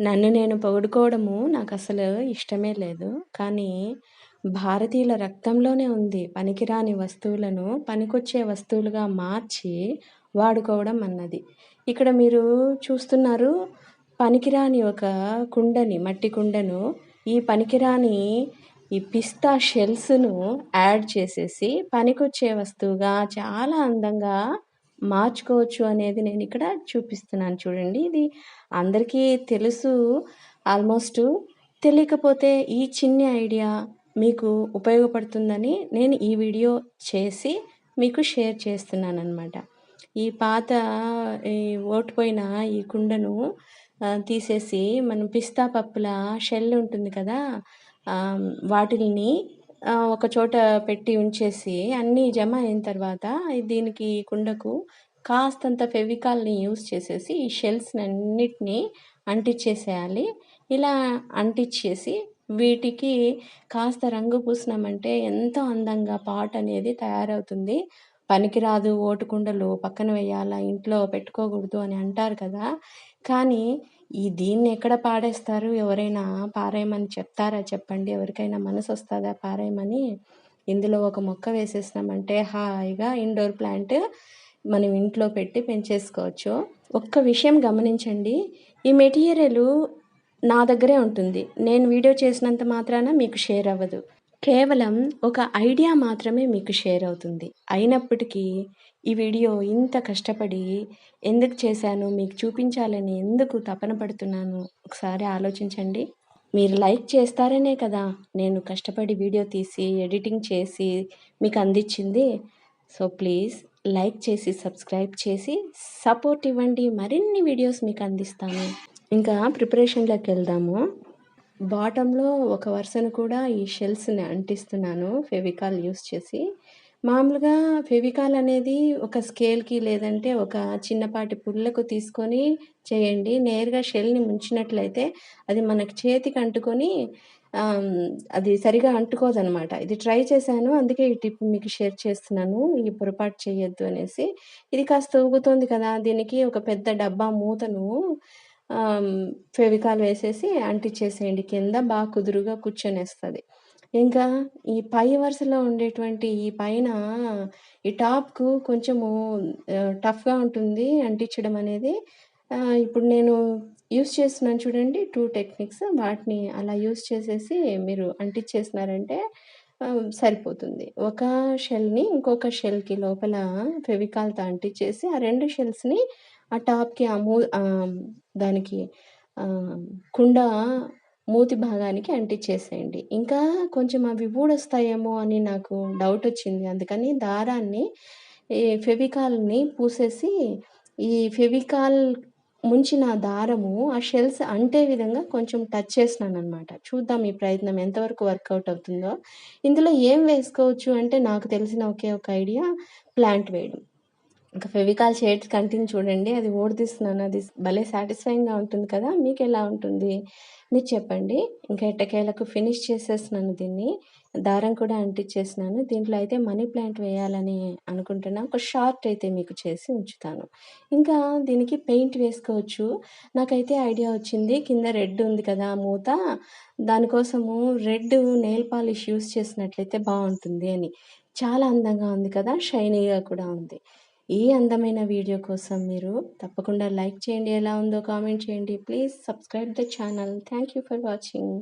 నన్ను నేను పొగుడుకోవడము నాకు అసలు ఇష్టమే లేదు. కానీ భారతీయుల రక్తంలోనే ఉంది. పనికిరాని వస్తువులను పనికొచ్చే వస్తువులుగా మార్చి వాడుకోవడం అన్నది. ఇక్కడ మీరు చూస్తున్నారు పనికిరాని ఒక కుండని, మట్టి కుండను ఈ పనికిరాని ఈ పిస్తా షెల్స్‌ను యాడ్ చేసేసి పనికొచ్చే వస్తువుగా చాలా అందంగా మార్చుకోవచ్చు అనేది నేను ఇక్కడ చూపిస్తున్నాను చూడండి. ఇది అందరికీ తెలుసు ఆల్మోస్ట్. తెలియకపోతే ఈ చిన్ని ఐడియా మీకు ఉపయోగపడుతుందని నేను ఈ వీడియో చేసి మీకు షేర్ చేస్తున్నాను అనమాట ఈ పాత ఈ ఓటిపోయిన ఈ కుండను తీసేసి మనం పిస్తా పప్పుల షెల్ ఉంటుంది కదా! వాటిల్ని ఒక చోట పెట్టి ఉంచేసి అన్నీ జమ అయిన తర్వాత దీనికి కుండకు కాస్తంత ఫెవికాల్‌ని యూజ్ చేసేసి ఈ షెల్స్‌నన్నిటిని అంటించేసేయాలి. ఇలా అంటించేసి వీటికి కాస్త రంగు పూసినామంటే ఎంతో అందంగా పాట్ అనేది తయారవుతుంది. పనికిరాదు ఓటు కుండలు పక్కన వేయాలా, ఇంట్లో పెట్టుకోకూడదు అని అంటారు కదా! కానీ ఈ దీన్ని ఎక్కడ పాడేస్తారు? ఎవరైనా పారేయమని చెప్తారా చెప్పండి? ఎవరికైనా మనసు వస్తుందా పారేయమని? ఇందులో ఒక మొక్క వేసేసినామంటే హాయిగా ఇండోర్ ప్లాంట్ మనం ఇంట్లో పెట్టి పెంచేసుకోవచ్చు. ఒక్క విషయం గమనించండి. ఈ మెటీరియలు నా దగ్గరే ఉంటుంది. నేను వీడియో చేసినంత మాత్రాన మీకు షేర్ అవ్వదు. కేవలం ఒక ఐడియా మాత్రమే మీకు షేర్ అవుతుంది. అయినప్పటికీ ఈ వీడియో ఇంత కష్టపడి ఎందుకు చేశాను, మీకు చూపించాలని ఎందుకు తపన పడుతున్నాను ఒకసారి ఆలోచించండి. మీరు లైక్ చేస్తారనే కదా నేను కష్టపడి వీడియో తీసి, ఎడిటింగ్ చేసి మీకు అందించింది. సో, ప్లీజ్ లైక్ చేసి, సబ్స్క్రైబ్ చేసి సపోర్ట్ ఇవ్వండి. మరిన్ని వీడియోస్ మీకు అందిస్తాను. ఇంకా ప్రిపరేషన్లోకి వెళ్దాము బాటంలో ఒక వరుసను కూడా ఈ షెల్స్‌ని అంటిస్తున్నాను ఫెవికాల్ యూజ్ చేసి. మామూలుగా ఫెవికాల్ అనేది ఒక స్కేల్‌కి లేదంటే ఒక చిన్నపాటి పుల్లకు తీసుకొని చేయండి. నేరుగా షెల్‌ని ముంచినట్లయితే అది మనకు చేతికి అంటుకొని అది సరిగా అంటుకోదనమాట. ఇది ట్రై చేశాను. అందుకే ఈ టిప్ మీకు షేర్ చేస్తున్నాను. ఈ పొరపాటు చేయొద్దు అనేసి. ఇది కాస్త ఊగుతోంది కదా! దీనికి ఒక పెద్ద డబ్బా మూతను ఫెవికాల్ వేసేసి అంటించేసేయండి కింద బాగా కుదురుగా కూర్చొనేస్తుంది. ఇంకా ఈ పై వరుసలో ఉండేటువంటి ఈ పైన ఈ టాప్‌కు కొంచెము టఫ్‌గా ఉంటుంది అంటించడం అనేది. ఇప్పుడు నేను యూస్ చేస్తున్నాను చూడండి టూ టెక్నిక్స్. వాటిని అలా యూజ్ చేసేసి మీరు అంటించేసినారంటే సరిపోతుంది. ఒక షెల్‌ని ఇంకొక షెల్‌కి లోపల ఫెవికాల్‌తో అంటించేసి ఆ 2 షెల్స్‌ని ఆ టాప్‌కి ఆ మూ ఆహ్, దానికి ఆహ్, కుండ మూతి భాగానికి అంటించేసేయండి. ఇంకా కొంచెం అవి ఊడొస్తాయేమో అని నాకు డౌటొచ్చింది. అందుకని దారాన్ని ఈ ఫెవికాల్‌ని పూసేసి ఈ ఫెవికాల్ ముంచిన దారము ఆ షెల్స్ అంటే విధంగా కొంచెం టచ్ చేసినాననమాట. చూద్దాం ఈ ప్రయత్నం ఎంతవరకు వర్కౌట్ అవుతుందో. ఇందులో ఏం వేసుకోవచ్చు అంటే నాకు తెలిసిన ఒకే ఒక ఐడియా ప్లాంట్ వేయడం. ఇంకా ఫెవికాల్ షేడ్స్ కంటిన్యూ చూడండి. అది ఊడదీస్తున్నాను. అది భలే సాటిస్ఫైయింగ్‌గా ఉంటుంది కదా! మీకు ఎలా ఉంటుంది? మీరు చెప్పండి. ఇంకా ఎట్టకేలకు ఫినిష్ చేసేసినాను దీన్ని. దారం కూడా అంటించేసినాను. దీంట్లో అయితే మనీ ప్లాంట్ వేయాలని అనుకుంటున్నా. ఒక షార్ట్ అయితే మీకు చేసి ఉంచుతాను. ఇంకా దీనికి పెయింట్ వేసుకోవచ్చు. నాకైతే ఐడియా వచ్చింది. కింద రెడ్ ఉంది కదా మూత, దానికోసము రెడ్ నెయిల్ పాలిష్ యూస్ చేసినట్లయితే బాగుంటుంది అని. చాలా అందంగా ఉంది కదా! షైనీగా కూడా ఉంది. ఈ అందమైన వీడియో కోసం మీరు తప్పకుండా లైక్ చేయండి. ఎలా ఉందో కామెంట్ చేయండి. Please subscribe the channel. Thank you for watching.